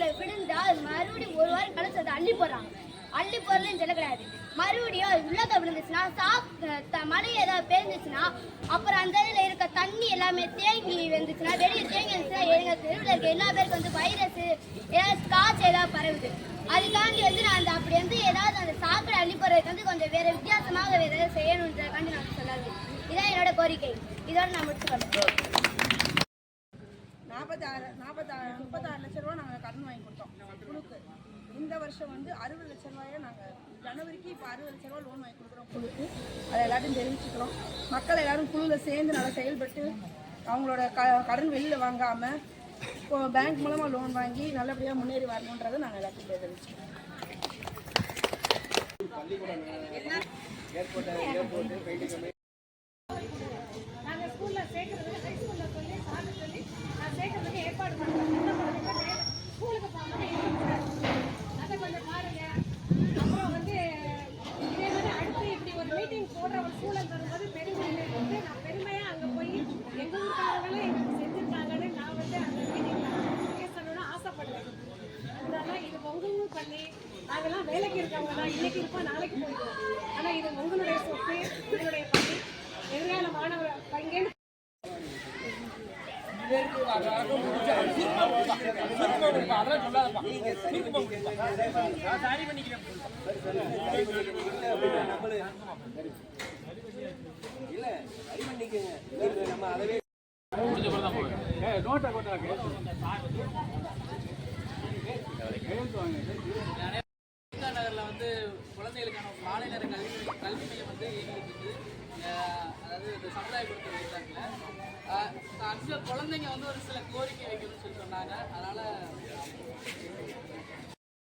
சாக்கடைக்குள்ள விழுந்தால் மறுபடியும் ஒரு வாரம் கழிச்சு அதை அள்ளி போடுறாங்க. அள்ளி போடுறதுன்னு சொல்ல கிடையாது மறுபடியும் அது உள்ளக்க விழுந்துச்சுன்னா சா த- மழை ஏதாவது பெய்ஞ்சிச்சுன்னா அப்புறம் அந்த இதில் இருக்க தண்ணி எல்லாமே தேங்கி வந்துச்சுன்னா வெளியே தேங்கி வந்துச்சுன்னா எங்கள் தெருவில் இருக்க எல்லா பேருக்கும் வந்து வைரஸ் ஏதாவது காய்ச்சல் ஏதாவது பரவுது. அதுக்காண்டி வந்து நான் அந்த அப்படி வந்து ஏதாவது அந்த சாக்கடை அள்ளி போடுறதுக்கு வந்து கொஞ்சம் வேறு வித்தியாசமாக வேறு ஏதாவது செய்யணுன்றதுக்காண்டி நான் சொல்லாது இதான் என்னோட கோரிக்கை. இதோட நான் முடிச்சுக்கிறேன் நாற்பத்தாறு நாற்பத்தாறு முப்பத்தாறு லட்ச ரூபா நாங்கள் கடன் வாங்கி கொடுத்தோம். குழுக்கு. இந்த வருஷம் வந்து அறுபது லட்ச ரூபாயை நாங்கள் ஜனவரிக்கு இப்போ அறுபது லட்ச ரூபா லோன் வாங்கி கொடுக்குறோம் குழுக்கு. அதை எல்லாத்தையும் தெரிவிச்சுக்கிறோம். மக்கள் எல்லாரும் குழுவில் சேர்ந்து நல்லா செயல்பட்டு அவங்களோட க கடன் வெளியில் வாங்காமல் இப்போ பேங்க் மூலமாக லோன் வாங்கி நல்லபடியாக முன்னேறி வரணுன்றதை நாங்கள் எல்லாத்தையும் தெரிவிச்சுக்கிறோம். ஏற்பட்ட சூழல் வரும்போது பெருமை வந்து நான் பெருமையாக அங்கே போய் எங்கள் ஊருக்காரங்களே எங்களுக்கு செஞ்சுருக்காங்கன்னு நான் வந்து அந்த மீட்டிங்கில் பேசணும்னு ஆசைப்படுவேன். அதனால இது உங்களும் பண்ணி நாங்கெல்லாம் வேலைக்கு இருக்கவங்க தான். இன்னைக்கு இருப்போம் நாளைக்கு போயிடுவோம். ஆனால் இது உங்களுடைய சொத்து உங்களுடைய பணி எதிர்கால மாணவர் பங்கேற்று பண்ணிக்கிறேன் நகரில் வந்து குழந்தைகளுக்கான மாலை நேர கல்வி கல்வி மையம் வந்து இயங்கிட்டு அதாவது இந்த சமுதாய கொடுத்த வைத்தாங்கள ஆக்சுவலாக குழந்தைங்க வந்து ஒரு சில கோரிக்கை வைக்கணும்னு சொல்லி சொன்னாங்க. அதனால்